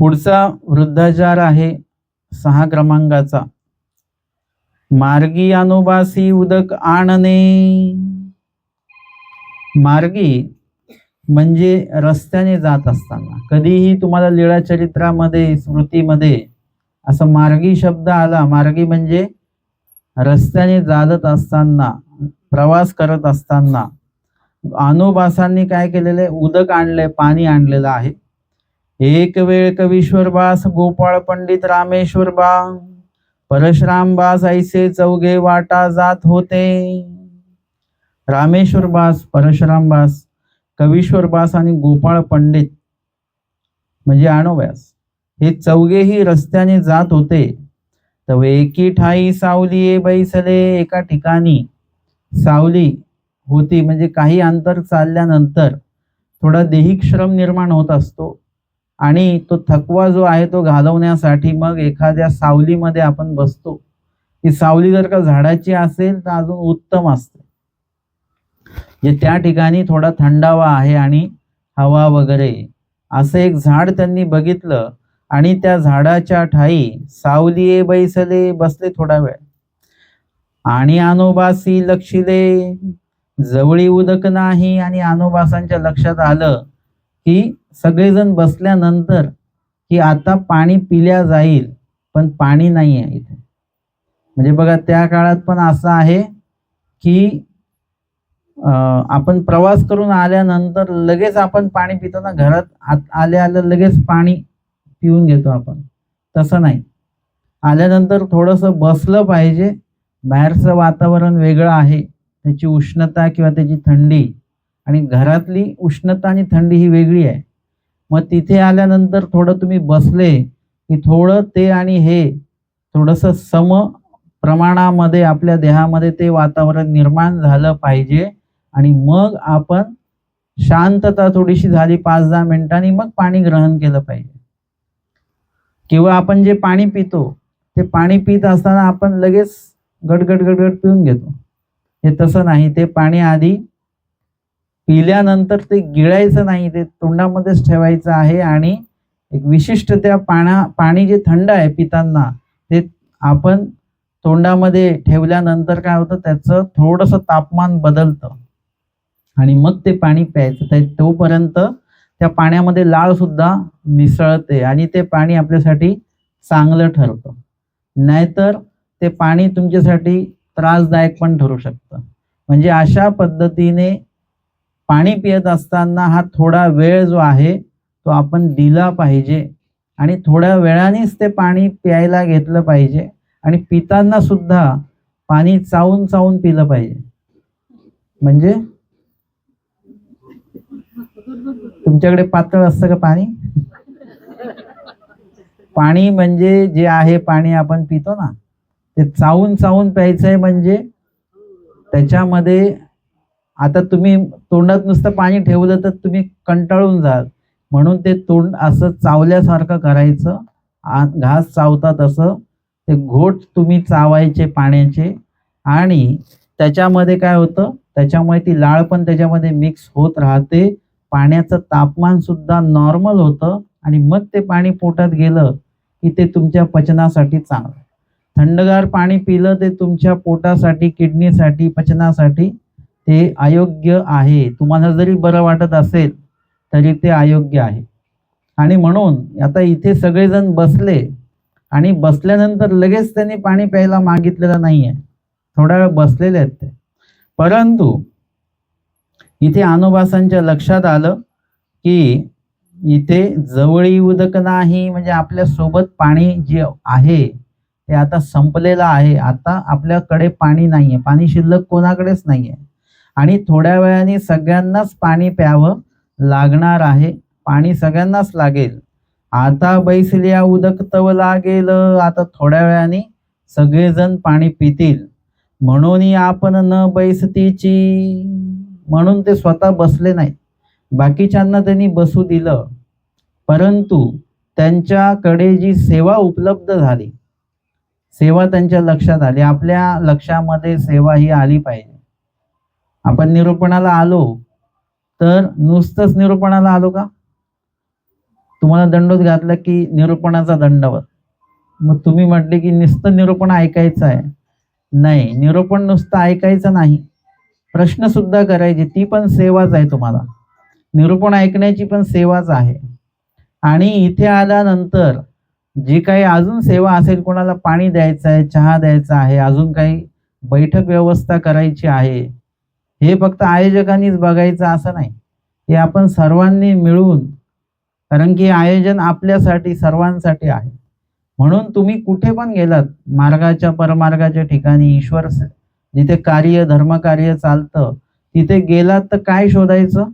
पुढचा वृद्धाचार आहे सहा क्रमांकाचा. मार्गी अनुबासी उदक आणणे. मार्गी म्हणजे रस्त्याने जात असताना. कधीही तुम्हाला लीळा चरित्रामध्ये स्मृतीमध्ये असं मार्गी शब्द आला मार्गी म्हणजे रस्त्याने चालत असताना प्रवास करत असताना. अनुबासांनी काय केलेलं आहे? उदक आणलंय पाणी आणलेलं आहे. एक वेळ कवीश्वरबास गोपाळ पंडित रामेश्वर बा. परशुरामबास ऐसे चौघे वाटा जात होते. रामेश्वरबास परशुरामबास कवीश्वरबास आणि गोपाळ पंडित म्हणजे आणोव्यास हे चौघेही रस्त्याने जात होते. तर एकी ठाई सावली बैसले एका ठिकाणी. सावली होती म्हणजे काही अंतर चालल्यानंतर थोडा देहिक श्रम निर्माण होत असतो. आणि तो थकवा जो आहे तो घालवण्यासाठी मग एखाद्या सावलीमध्ये आपण बसतो. ती सावली जर का झाडाची असेल तर अजून उत्तम असते. जे त्या ठिकाणी थोडा थंडावा आहे आणि हवा वगैरे. असं एक झाड त्यांनी बघितलं आणि त्या झाडाच्या ठाई सावलीये बैसले बसले थोडा वेळ. आणि आनोबासी लक्षिले जवळी उदक नाही आणि आनोबासांच्या लक्षात आलं की सगळेजण बसल्यानंतर की आता पाणी पिल्या जाईल पण पाणी नाही आहे इथे. म्हणजे बघा त्या काळात पण असं आहे की आपण प्रवास करून आल्यानंतर लगेच आपण पाणी पितो ना घरात आत आल्या आल्या लगेच पाणी पिऊन घेतो आपण. तसं नाही. आल्यानंतर थोडंसं बसलं पाहिजे. बाहेरचं वातावरण वेगळं आहे. त्याची उष्णता किंवा त्याची थंडी. आणि घरातली उष्णता आणि थंडी ही वेगळी आहे. मग तिथे आल्यानंतर थोडं तुम्ही बसले की थोडं ते आणि हे थोडंसं सम प्रमाणामध्ये आपल्या देहामध्ये ते वातावरण निर्माण झालं पाहिजे आणि मग आपण शांतता थोडीशी झाली पाच दहा मिनिटांनी मग पाणी ग्रहण केलं पाहिजे. किंवा आपण जे पाणी पितो ते पाणी पित असताना आपण लगेच गडगड गडगड पिऊन घेतो. हे तसं नाही ते पाणी आधी पिल्यानंतर ते गिळायचं नाही ते तोंडामध्येच ठेवायचं आहे आणि एक विशिष्ट त्या पाण्या पाणी जे थंड आहे पिताना ते आपण तोंडामध्ये ठेवल्यानंतर काय होतं त्याचं थोडंसं तापमान बदलतं. आणि मग ते पाणी प्यायचं. त्या तोपर्यंत त्या पाण्यामध्ये लाळ सुद्धा मिसळते आणि ते पाणी आपल्यासाठी चांगलं ठरतं. नाहीतर ते पाणी तुमच्यासाठी त्रासदायक पण ठरू शकतं. म्हणजे अशा पद्धतीने पाणी पियत असताना हा थोडा वेळ जो आहे तो आपण दिला पाहिजे. आणि थोड्या वेळानेच ते पाणी प्यायला घेतलं पाहिजे. आणि पिताना सुद्धा पाणी चावून चावून पिलं पाहिजे. म्हणजे? तुमच्याकडे पातळ असतं का पाणी? पाणी म्हणजे जे आहे पाणी आपण पितो ना ते चावून चावून प्यायचंय म्हणजे त्याच्यामध्ये आता तुम्ही तोंडात नुसतं पाणी ठेवलं तर तुम्ही कंटाळून जाल. म्हणून ते तोंड असं चावल्यासारखं करायचं. घास चावतात तसं ते घोट तुम्ही चावायचे पाण्याचे. आणि त्याच्यामध्ये काय होतं? त्याच्यामुळे ती लाळ पण त्याच्यामध्ये मिक्स होत राहते. पाण्याचं तापमान सुद्धा नॉर्मल होतं. आणि मग ते पाणी पोटात गेलं की ते तुमच्या पचनासाठी चांगलं. थंडगार पाणी पिलं ते तुमच्या पोटासाठी किडनीसाठी पचनासाठी ते अयोग्य आहे. तुम्हाला जरी बरं वाटत असेल तरी ते अयोग्य आहे. आणि म्हणून आता इथे सगळेजण बसले आणि बसल्यानंतर लगेच त्यांनी पाणी प्यायला मागितलेलं नाही आहे थोडा वेळ बसलेले आहेत ते. परंतु इथे अनुभासांच्या लक्षात आलं की इथे जवळी उदक नाही म्हणजे आपल्यासोबत पाणी जे आहे ते आता संपलेलं आहे. आता आपल्याकडे पाणी नाहीये. पाणी शिल्लक कोणाकडेच नाहीये. आणि थोड्या वेळाने सगळ्यांनाच पाणी प्यावं लागणार आहे. पाणी सगळ्यांनाच लागेल. आता बैसल्या उदक तव लागेल. आता थोड्या वेळाने सगळेजण पाणी पितील. म्हणून आपण न बैसतीची. म्हणून ते स्वतः बसले नाहीत. बाकीच्यांना त्यांनी बसू दिलं. परंतु त्यांच्याकडे जी सेवा उपलब्ध झाली सेवा त्यांच्या लक्षात आली. आपल्या लक्षामध्ये सेवा ही आली पाहिजे. आपण निरूपणाला आलो तर नुसतंच निरूपणाला आलो का? तुम्हाला दंडोच घातला की निरूपणाचा दंडवत. मग तुम्ही म्हटले की नुसतं निरूपण ऐकायचं आहे. नाही निरूपण नुसतं ऐकायचं नाही. प्रश्न सुद्धा करायचे ती पण सेवाच आहे तुम्हाला. निरूपण ऐकण्याची पण सेवाच आहे. आणि इथे आल्यानंतर जी काही अजून सेवा असेल कोणाला पाणी द्यायचं आहे चहा द्यायचा आहे अजून काही बैठक व्यवस्था करायची आहे हे फक्त आयोजकांनीच बघायचं असं नाही. हे आपण सर्वांनी मिळून कारण की हे आयोजन आपल्यासाठी सर्वांसाठी आहे. म्हणून तुम्ही कुठे पण गेलात मार्गाच्या परमार्गाच्या ठिकाणी ईश्वर जिथे कार्य धर्मकार्य चालतं तिथे गेलात तर काय शोधायचं?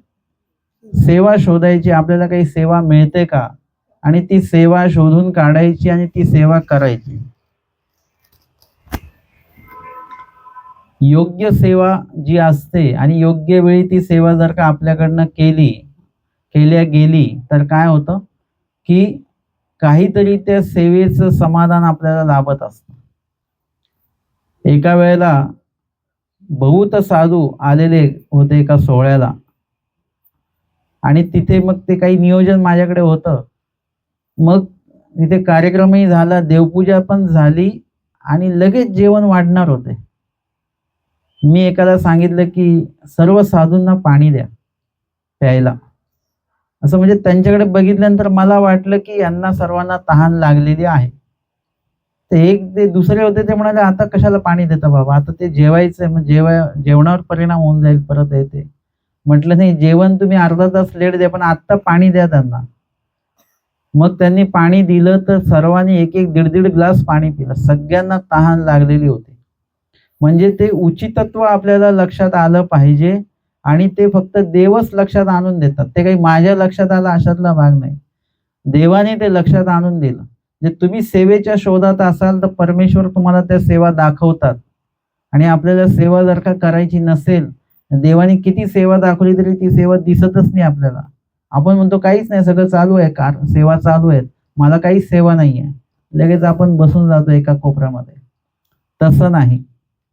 सेवा शोधायची. आपल्याला काही सेवा मिळते का? आणि ती सेवा शोधून काढायची आणि ती सेवा करायची. योग्य सेवा जी असते आणि योग्य वेळी ती सेवा जर का आपल्याकडनं केली केल्या गेली तर काय होतं? की काहीतरी त्या सेवेचं समाधान आपल्याला लाभत असतं. एका वेळेला बहुत साधू आलेले होते एका सोहळ्याला. आणि तिथे मग ते काही नियोजन माझ्याकडे होतं. मग तिथे कार्यक्रमही झाला देवपूजा पण झाली आणि लगेच जेवण वाढणार होते. मी एकाला सांगितलं की सर्व साधूंना पाणी द्या प्यायला. असं म्हणजे त्यांच्याकडे बघितल्यानंतर मला वाटलं की यांना सर्वांना तहान लागलेली आहे. ते एक ते दुसरे होते ते म्हणाले आता कशाला पाणी देता बाबा? आता ते जेवायचंय मग जेवाय जेवणावर परिणाम होऊन जाईल परत येते म्हटलं नाही जेवण तुम्ही अर्धा तास लेट द्या पण आत्ता पाणी द्या त्यांना. मग त्यांनी पाणी दिलं तर सर्वांनी एक एक दीड दीड ग्लास पाणी पिलं. सगळ्यांना तहान लागलेली होती. म्हणजे ते उचितत्व आपल्याला लक्षात आलं पाहिजे आणि ते फक्त देवच लक्षात आणून देतात. ते काही माझ्या लक्षात आलं अशातला भाग नाही. देवाने ते लक्षात आणून दिलं. जे तुम्ही सेवेच्या शोधात असाल तर परमेश्वर तुम्हाला त्या सेवा दाखवतात. आणि आपल्याला सेवा जर का करायची नसेल देवाने किती सेवा दाखवली तरी ती सेवा दिसतच नाही आपल्याला. आपण म्हणतो काहीच नाही सगळं चालू आहे कार सेवा चालू आहेत. मला काहीच सेवा नाही आहे लगेच आपण बसून जातो एका कोपऱ्यामध्ये. तसं नाही.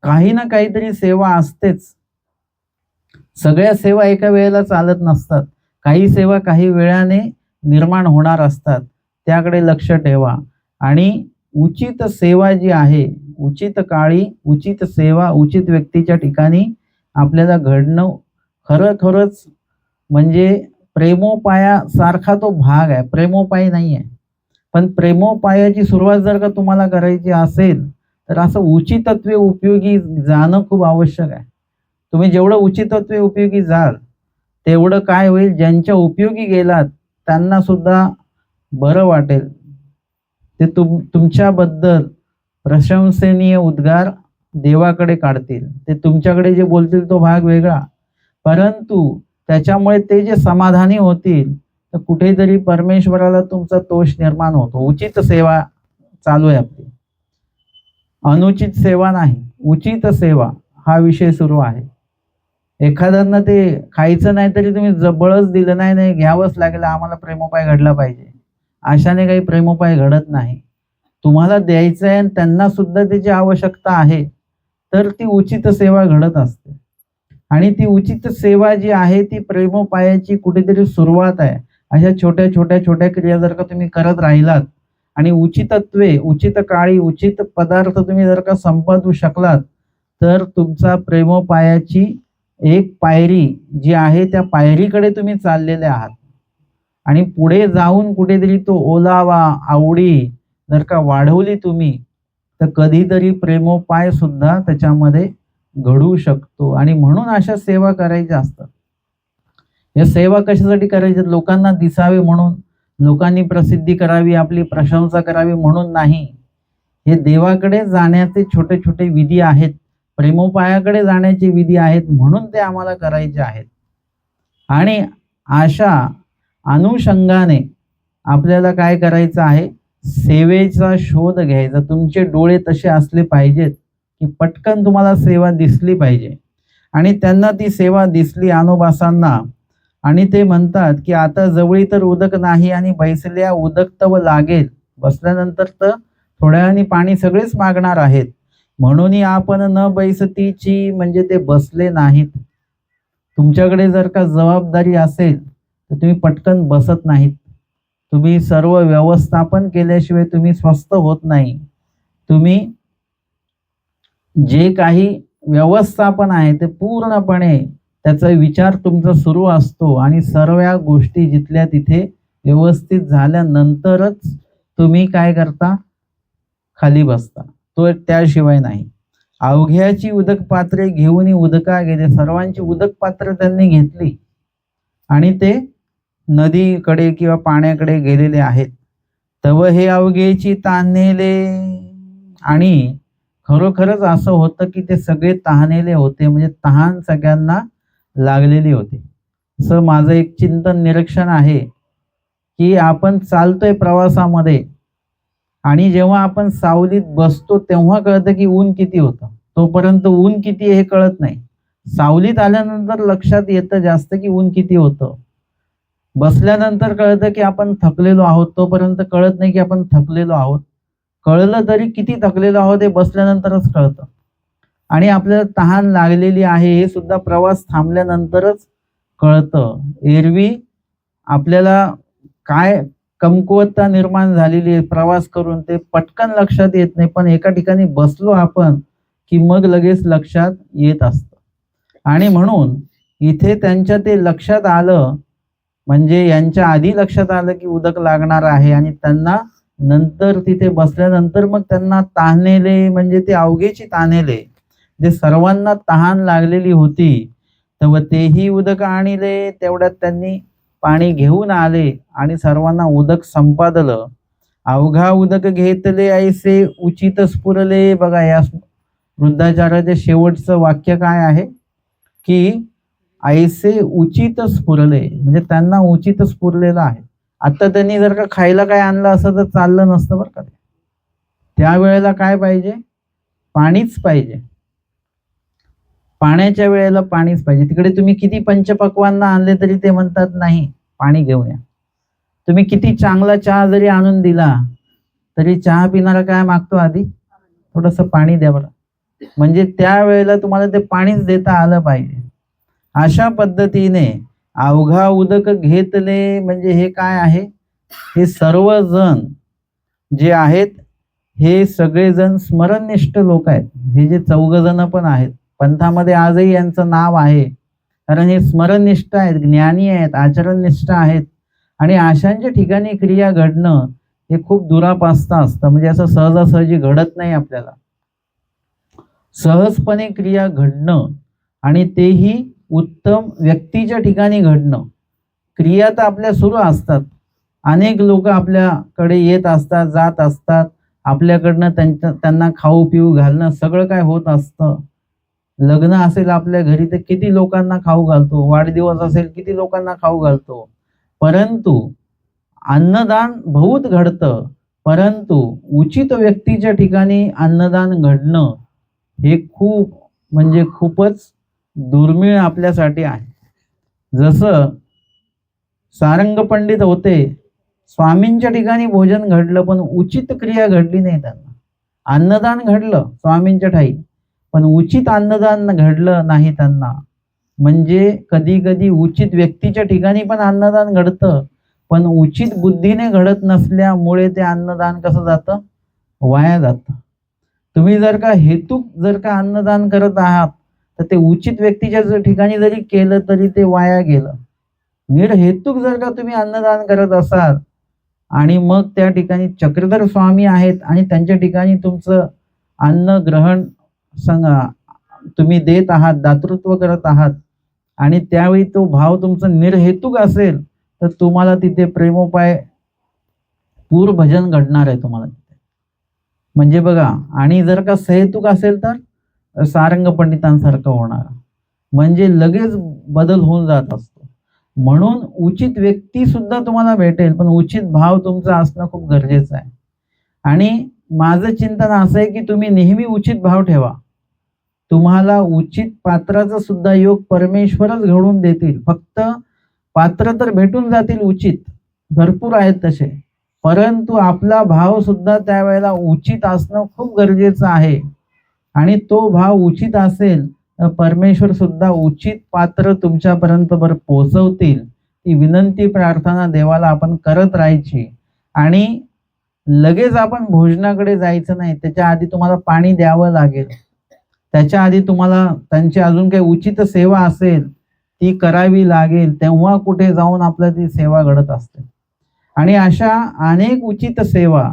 काही ना काहीतरी सेवा असतेच. सगळ्या सेवा एका वेळेला चालत नसतात. काही सेवा काही वेळाने निर्माण होणार असतात. त्याकडे लक्ष ठेवा. आणि उचित सेवा जी आहे उचित काळी उचित सेवा उचित व्यक्तीच्या ठिकाणी आपल्याला घडणं खरं खरंच म्हणजे प्रेमोपायासारखा तो भाग आहे. प्रेमोपाय नाही आहे पण प्रेमोपायाची सुरुवात जर का तुम्हाला करायची असेल तर असं उचितत्वे उपयोगी जाणं खूप आवश्यक आहे. तुम्ही जेवढं उचितत्वे उपयोगी जाल तेवढं काय होईल? ज्यांच्या उपयोगी गेलात त्यांना सुद्धा बरं वाटेल. ते तुम तुमच्याबद्दल प्रशंसनीय उद्गार देवाकडे काढतील. ते तुमच्याकडे जे बोलतील तो भाग वेगळा. परंतु त्याच्यामुळे ते जे समाधानी होतील तर कुठेतरी परमेश्वराला तुमचा तोष निर्माण होतो. उचित सेवा चालू आहे आपली. अनुचित सेवा नाही उचित सेवा हा विषय सुरू आहे. एखाद्यांना ते खायचं नाही तरी तुम्ही जबळच दिलं नाही नाही घ्यावंच लागेल आम्हाला प्रेमोपाय घडला पाहिजे. अशाने काही प्रेमोपाय घडत नाही. तुम्हाला द्यायचं आहे आणि त्यांना सुद्धा त्याची आवश्यकता आहे तर ती उचित सेवा घडत असते. आणि ती उचित सेवा जी आहे ती प्रेमोपायाची कुठेतरी सुरुवात आहे. अशा छोट्या छोट्या छोट्या क्रिया जर का तुम्ही करत राहिलात आणि उचितत्वे उचित काळी उचित पदार्थ तुम्ही जर का संपादू शकलात तर तुमचा प्रेमोपायाची एक पायरी जी आहे त्या पायरीकडे तुम्ही चाललेले आहात. आणि पुढे जाऊन कुठेतरी तो ओलावा आवडी जर का वाढवली तुम्ही तर कधीतरी प्रेमोपाय सुद्धा त्याच्यामध्ये घडू शकतो. आणि म्हणून अशा सेवा करायच्या असतात. या सेवा कशासाठी करायच्या? लोकांना दिसावे म्हणून लोकांनी प्रसिद्धी करावी आपली प्रशंसा करावी म्हणून नाही. हे देवाकडे जाण्याचे छोटे छोटे विधी आहेत प्रेमोपायाकडे जाण्याचे विधी आहेत म्हणून ते आम्हाला करायचे आहेत. आणि अशा अनुषंगाने आपल्याला काय करायचं आहे? सेवेचा शोध घ्यायचा. तुमचे डोळे तसे असले पाहिजेत की पटकन तुम्हाला सेवा दिसली पाहिजे. आणि त्यांना ती सेवा दिसली अनुभासांना आणि ते म्हणतात की आता जवळी तर उदक नाही आणि बैसल्या उदक तव लागेल. बसल्यानंतर तर थोड्या आणि पाणी सगळेच मागणार आहेत. म्हणून आपण न बैसतीची म्हणजे ते बसले नाहीत. तुमच्याकडे जर का जबाबदारी असेल तर तुम्ही पटकन बसत नाहीत. तुम्ही सर्व व्यवस्थापन केल्याशिवाय तुम्ही स्वस्थ होत नाही. तुम्ही जे काही व्यवस्थापन आहे ते पूर्णपणे त्याचा विचार तुमचा सुरू असतो आणि सर्व गोष्टी जिथल्या तिथे व्यवस्थित झाल्यानंतरच तुम्ही काय करता? खाली बसता. तो त्याशिवाय नाही. अवघ्याची उदक पात्रे घेऊन उदका गेले सर्वांची उदक पात्र त्यांनी घेतली. आणि ते नदीकडे किंवा पाण्याकडे गेलेले आहेत. तव हे अवघेची तान्हेले आणि खरोखरच असं होतं की ते सगळे तहानेले होते. म्हणजे तहान सगळ्यांना लागलेली होती. असं माझं एक चिंतन निरीक्षण आहे की आपण चालतोय प्रवासामध्ये आणि जेव्हा आपण सावलीत बसतो तेव्हा कळतं की ऊन किती होतं. तोपर्यंत ऊन किती आहे हे कळत नाही. सावलीत आल्यानंतर लक्षात येतं जास्त की ऊन किती होतं. बसल्यानंतर कळतं की आपण थकलेलो आहोत तोपर्यंत कळत नाही की आपण थकलेलो आहोत. कळलं तरी किती थकलेलो आहोत हे बसल्यानंतरच कळतं. आणि आपल्याला तहान लागलेली आहे हे सुद्धा प्रवास थांबल्यानंतरच कळतं. एरवी आपल्याला काय कमकुवतता निर्माण झालेली आहे प्रवास करून ते पटकन लक्षात येत नाही पण एका ठिकाणी बसलो आपण की मग लगेच लक्षात येत असतं. आणि म्हणून इथे त्यांच्या ते लक्षात आलं म्हणजे यांच्या आधी लक्षात आलं की उदक लागणार आहे आणि त्यांना नंतर तिथे बसल्यानंतर मग त्यांना ताहनेले म्हणजे ते अवघेची तानेले जे सर्वांना तहान लागलेली होती तेव्हा तेही उदक आणले तेवढ्यात त्यांनी पाणी घेऊन आले आणि सर्वांना उदक संपादलं. अवघा उदक घेतले ऐसे उचित स्फुरले. बघा या वृद्धाचाराचे शेवटचं वाक्य काय आहे? की ऐसे उचित स्फुरले म्हणजे त्यांना उचित स्फुरलेलं आहे. आता त्यांनी जर का खायला काय आणलं असं तर चाललं नसतं बरं का. त्यावेळेला काय पाहिजे? पाणीच पाहिजे. पाण्याच्या वेळेला पाणीच पाहिजे. तिकडे तुम्ही किती पंचपक्वांना आणले तरी ते म्हणतात नाही पाणी घेऊन या. तुम्ही किती चांगला चहा जरी आणून दिला तरी चहा पिणारा काय मागतो आधी? थोडस पाणी द्या बरं. म्हणजे त्यावेळेला तुम्हाला ते पाणीच देता आलं पाहिजे. अशा पद्धतीने अवघा उदक घेतले म्हणजे हे काय आहे? हे सर्वजण जे आहेत हे सगळेजण स्मरणनिष्ठ लोक आहेत. हे जे चौघ जण पण आहेत पंथामध्ये आजही यांचं नाव आहे. कारण हे स्मरणनिष्ठ आहेत ज्ञानी आहेत आचरणनिष्ठ आहेत. आणि अशांच्या ठिकाणी क्रिया घडणं हे खूप दुरापास्ता असतं. म्हणजे असं सहजासहजी घडत नाही आपल्याला. सहजपणे क्रिया घडणं आणि तेही उत्तम व्यक्तीच्या ठिकाणी घडणं. क्रिया तर आपल्या सुरू असतात. अनेक लोक आपल्याकडे येत असतात जात असतात. आपल्याकडनं त्यांच्या त्यांना खाऊ पिऊ घालणं सगळं काय होत असतं. लग्न असेल आपल्या घरी तर किती लोकांना खाऊ घालतो वाढदिवस असेल किती लोकांना खाऊ घालतो. परंतु अन्नदान बहुत घडतं परंतु उचित व्यक्तीच्या ठिकाणी अन्नदान घडणं हे खूप म्हणजे खूपच दुर्मिळ आपल्यासाठी आहे. जसं सारंग पंडित होते स्वामींच्या ठिकाणी भोजन घडलं पण उचित क्रिया घडली नाही त्यांना. अन्नदान घडलं स्वामींच्या ठाई. पण उचित अन्नदान घडलं नाही त्यांना. म्हणजे कधी कधी उचित व्यक्तीच्या ठिकाणी पण अन्नदान घडतं पण उचित बुद्धीने घडत नसल्यामुळे ते अन्नदान कसं जातं? वाया जातं. तुम्ही जर का हेतूक जर का अन्नदान करत आहात तर ते उचित व्यक्तीच्या ठिकाणी जरी केलं तरी ते वाया गेलं. नीड हेतूक जर का तुम्ही अन्नदान करत असाल आणि मग त्या ठिकाणी चक्रधर स्वामी आहेत आणि त्यांच्या ठिकाणी तुमचं अन्न ग्रहण संग तुम्ही देत आहात दातृत्व करत आहात आणि त्यावेळी तो भाव तुमचा निर्हेतुक असेल तर तुम्हाला तिथे प्रेमोपाय पूर भजन घडणार आहे तुम्हाला तिथे. म्हणजे बघा आणि जर का सहेतुक असेल तर सारंग पंडितांसारखं होणार. म्हणजे लगेच बदल होऊन जात असतो. म्हणून उचित व्यक्ती सुद्धा तुम्हाला भेटेल पण उचित भाव तुमचा असणं खूप गरजेचं आहे. आणि माझं चिंतन असं आहे की तुम्ही नेहमी उचित भाव ठेवा. तुम्हाला उचित पात्राचा सुद्धा योग परमेश्वरच घडून देतील. फक्त पात्र तर भेटून जातील उचित. भरपूर आहेत तसे. परंतु आपला भाव सुद्धा त्यावेळेला उचित असणं खूप गरजेचं आहे. आणि तो भाव उचित असेल तर परमेश्वर सुद्धा उचित पात्र तुमच्यापर्यंत बर पोहोचवतील. ती विनंती प्रार्थना देवाला आपण करत राहायची. आणि लगेच आपण भोजनाकडे जायचं नाही. त्याच्या आधी तुम्हाला पाणी द्यावं लागेल. त्याच्या आधी तुम्हाला त्यांची अजून काही उचित सेवा असेल ती करावी लागेल तेव्हा कुठे जाऊन आपल्या ती सेवा घडत असते. आणि अशा अनेक उचित सेवा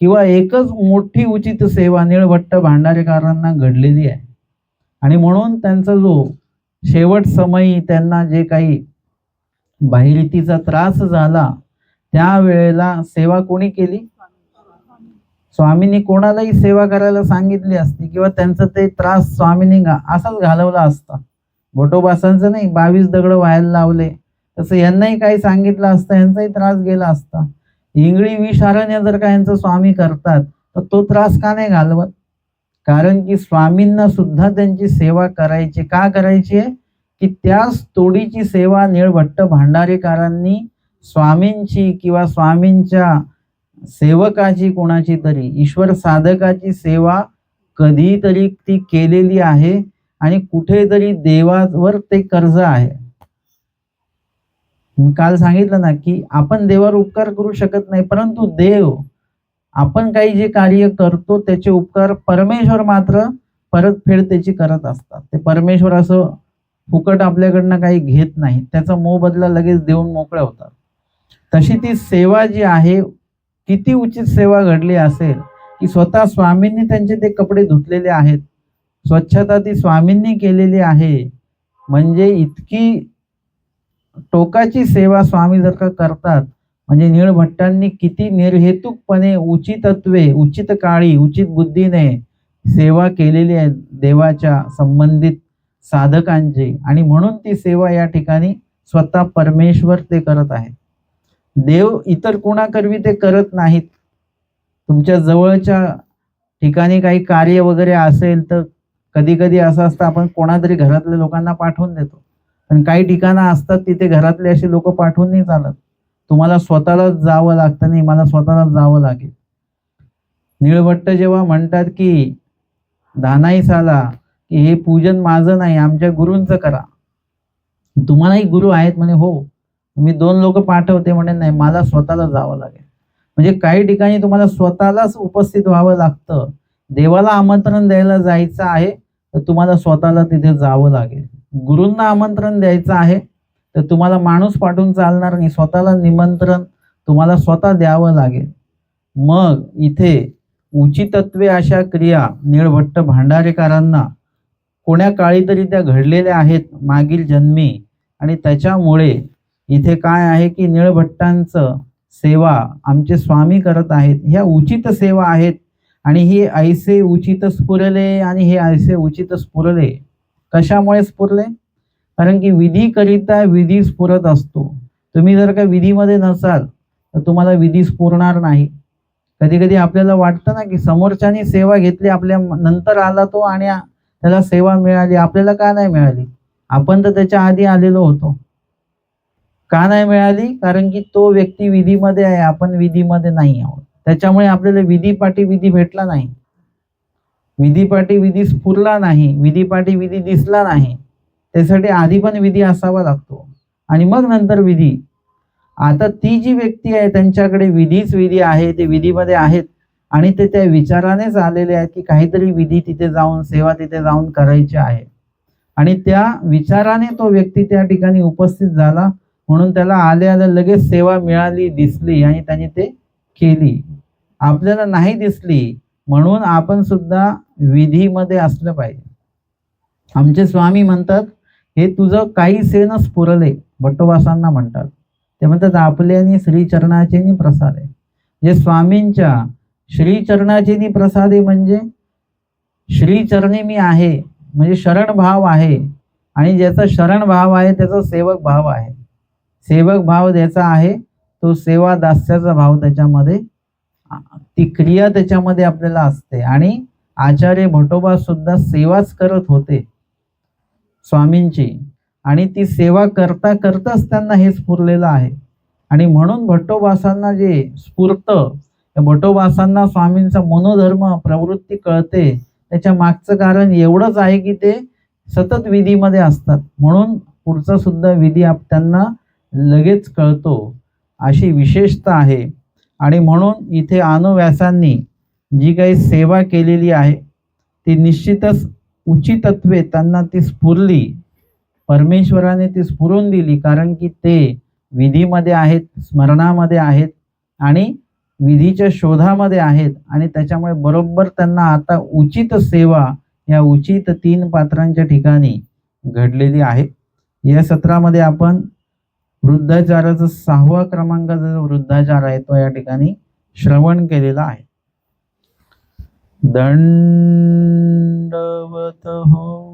किंवा एकच मोठी उचित सेवा निळभट्ट भांडारेकरांना घडलेली आहे. आणि म्हणून त्यांचा जो शेवट समयी त्यांना जे काही बाहिरीतीचा त्रास झाला त्यावेळेला सेवा कोणी केली? स्वामींनी कोणालाही सेवा करायला सांगितली असती किंवा त्यांचा ते त्रास स्वामींनी असाच घालवला असता. घोटोबासांचं नाही बावीस दगड व्हायला लावले. तसं यांनाही काही सांगितलं असतं यांचाही त्रास गेला असता. इंगळी विषारण्य जर का यांचं स्वामी करतात तर तो त्रास का नाही घालवत? कारण की स्वामींना सुद्धा त्यांची सेवा करायची का करायची आहे? की त्याच तोडीची सेवा निळभट्ट भांडारेकरांनी स्वामींची किंवा स्वामींच्या सेवकाची कोणाची तरी ईश्वर साधकाची सेवा कधीतरी ती केलेली आहे आणि कुठेतरी देवावर ते कर्ज आहे. मी काल सांगितलं ना की आपण देवावर उपकार करू शकत नाही परंतु देव आपण काही जे कार्य करतो त्याचे उपकार परमेश्वर मात्र परतफेड त्याची करत असतात. ते परमेश्वर असं फुकट आपल्याकडनं काही घेत नाही. त्याचा मोबदला लगेच देऊन मोकळ्या होतात. तशी ती सेवा जी आहे किती उचित सेवा घडली असेल की स्वतः स्वामींनी त्यांचे ते कपडे धुतलेले आहेत स्वच्छता ती स्वामींनी केलेली आहे म्हणजे इतकी टोकाची सेवा स्वामी जर का करतात म्हणजे निळभट्टांनी किती निर्हेतुकपणे उचितत्वे उचित काळी उचित बुद्धीने सेवा केलेली आहे देवाच्या संबंधित साधकांची. आणि म्हणून ती सेवा या ठिकाणी स्वतः परमेश्वर ते करत आहेत. देव इतर कोणाकरवी ते करत नाहीत. तुमच्या जवळच्या ठिकाणी काही कार्य वगैरे असेल तर कधी कधी असं असतं आपण कोणातरी घरातल्या लोकांना पाठवून देतो. पण काही ठिकाणं असतात तिथे घरातले असे लोक पाठवून नाही चालत. तुम्हाला स्वतःलाच जावं लागतं नाही मला स्वतःलाच जावं लागेल. निळभट्ट जेव्हा म्हणतात की दानाई साला की हे पूजन माझं नाही आमच्या गुरूंचं करा. तुम्हालाही गुरु आहेत म्हणे हो. मी दोन लोक पाठवते म्हणे नाही मला स्वतःला जावं लागेल. म्हणजे काही ठिकाणी तुम्हाला स्वतःलाच उपस्थित व्हावं लागतं. देवाला आमंत्रण द्यायला जायचं आहे तर तुम्हाला स्वतःला तिथे जावं लागेल. गुरूंना आमंत्रण द्यायचं आहे तर तुम्हाला माणूस पाठवून चालणार नाही. स्वतःला निमंत्रण तुम्हाला स्वतः द्यावं लागेल. मग इथे उचितत्वे अशा क्रिया निळभट्ट भांडारेकरांना कोण्या काळी तरी त्या घडलेल्या आहेत मागील जन्मी आणि त्याच्यामुळे इथे काय आहे की निळभट्टांचं सेवा आमचे स्वामी करत आहेत. ह्या उचित सेवा आहेत आणि हे ऐसे उचित स्फुरले आणि हे ऐसे उचित स्फुरले कशामुळे स्फुरले? कारण की विधीकरिता विधी स्फुरत असतो. तुम्ही जर का विधीमध्ये नसाल तर तुम्हाला विधी स्फुरणार नाही. कधी कधी आपल्याला वाटतं ना की समोरच्यानी सेवा घेतली आपल्या नंतर आला तो आणि त्याला सेवा मिळाली आपल्याला का नाही मिळाली? आपण तर त्याच्या आधी आलेलो होतो. का नाही मिळाली? कारण की तो व्यक्ती विधीमध्ये आहे आपण विधीमध्ये नाही आहोत. त्याच्यामुळे आपल्याला विधी पाठी विधी भेटला नाही. विधी पाठी विधी स्फुरला नाही विधीपाठी विधी दिसला नाही. त्यासाठी आधी पण विधी असावा लागतो. आणि मग नंतर विधी. आता ती जी व्यक्ती आहे त्यांच्याकडे विधीच विधी आहे ते विधीमध्ये आहेत. आणि ते त्या विचारानेच आलेले आहेत की काहीतरी विधी तिथे जाऊन सेवा तिथे जाऊन करायची आहे. आणि त्या विचाराने तो व्यक्ती त्या ठिकाणी उपस्थित झाला. म्हणून त्याला आले आल्या लगेच सेवा मिळाली दिसली आणि त्याने ते केली. आपल्याला नाही दिसली म्हणून आपण सुद्धा विधीमध्ये असलं पाहिजे. आमचे स्वामी म्हणतात हे तुझं काही सेन स्फुरले भट्टवासांना म्हणतात. ते म्हणतात आपल्यानी श्रीचरणाचे प्रसादे. जे स्वामींच्या श्रीचरणाचे प्रसादे म्हणजे श्रीचरणी मी आहे म्हणजे शरण भाव आहे. आणि ज्याचा शरण भाव आहे त्याचा सेवक भाव आहे. सेवक भाव ज्याचा आहे तो सेवा दास्याचा भाव त्याच्यामध्ये ती क्रिया त्याच्यामध्ये आपल्याला असते. आणि आचार्य भटोबा सुद्धा सेवाच करत होते स्वामींची. आणि ती सेवा करता करताच त्यांना हे स्फुरलेलं आहे. आणि म्हणून भट्टोबासांना जे स्फूर्त भटोबासांना भट्टोबासांना स्वामींचा मनोधर्म प्रवृत्ती कळते. त्याच्या मागचं कारण एवढंच आहे की ते सतत विधीमध्ये असतात. म्हणून पुढचा सुद्धा विधी आप त्यांना लगेच कळतो अशी विशेषता आहे. आणि म्हणून इथे अनुव्यासांनी जी काही सेवा केलेली आहे ती निश्चितच उचितत्वे त्यांना ती स्फुरली. परमेश्वराने ती स्फुरून दिली कारण की ते विधीमध्ये आहेत स्मरणामध्ये आहेत आणि विधीच्या शोधामध्ये आहेत आणि त्याच्यामुळे बरोबर त्यांना आता उचित सेवा या उचित तीन पात्रांच्या ठिकाणी घडलेली आहे. या सत्रामध्ये आपण वृद्धाचाराचा सहावा क्रमांकाचा जो वृद्धाचार आहे तो या ठिकाणी श्रवण केलेला आहे. दंडवत हो